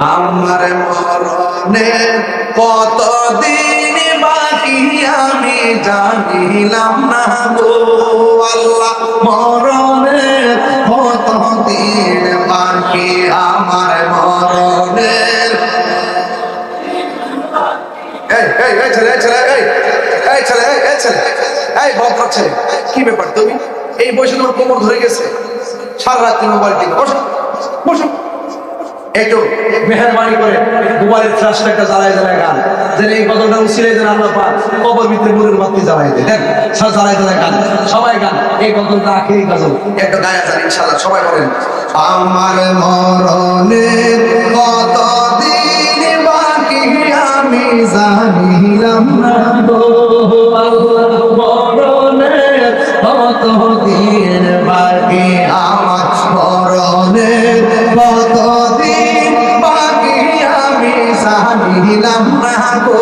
আমার মরণে কতদিন বাকি আমি জানিলাম না গো আল্লাহ, মরণে কতদিন বাকি আমার মরণের? এই এই এই এই কি ব্যাপার তুমি? এই বয়সে তোমার কোমর ধরে গেছে, সারা রাত্রি মোবাইল টিপে বসো বসো। একটু মেহরবানি করে মোবাইলের ফ্ল্যাশটা একটা জ্বালায় জ্বালায় গান। যেন এই গজলটা উচিলে যেন আমরা পান কবর ভিতরে নূরের বাতি জ্বালাই দেয় দেন সব জ্বালায় জ্বালায় গান। সবাই গান এই গজলটা আখেরি গজল। একটা গায়া যান ইনশাআল্লাহ সবাই বলেন। আমার মরণে কতদিন বাকি আমি জানিলাম না গো। আল্লাহ মরণে কতদিন বাকি? আমার মরণে কতদিন জানিলাম না গো,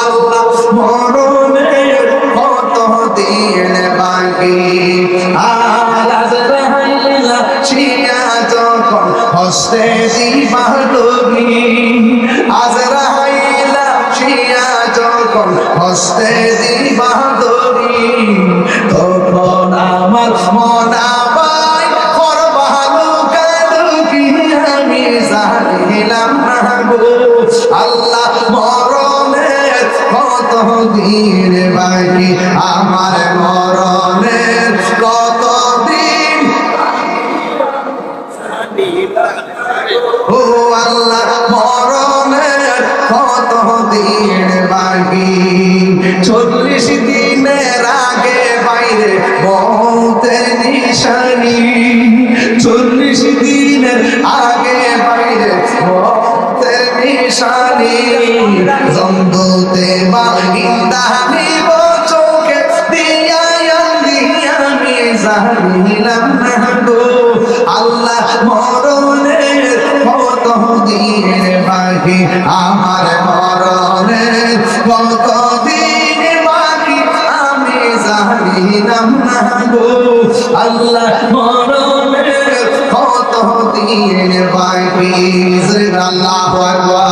আল্লাহ মরণে কতদিন বাকি আলাজ রহাইলা শিয়া যখন হস্তে দিবা ডুবি আজ রহাইলা শিয়া যখন হস্তে আল্লাহ মরণের কত দিন বাকি? আমার মরণের কত দিন ও আল্লাহ মরণের কত দিন বাকি? চল্লিশ দিনের জানিলাম না গো আল্লাহ মরণের কত দিন বাকি আমার মরণের কত দিন বাকি আমি জানিলাম না আল্লাহ মরণের কত দিন বাকি আল্লাহ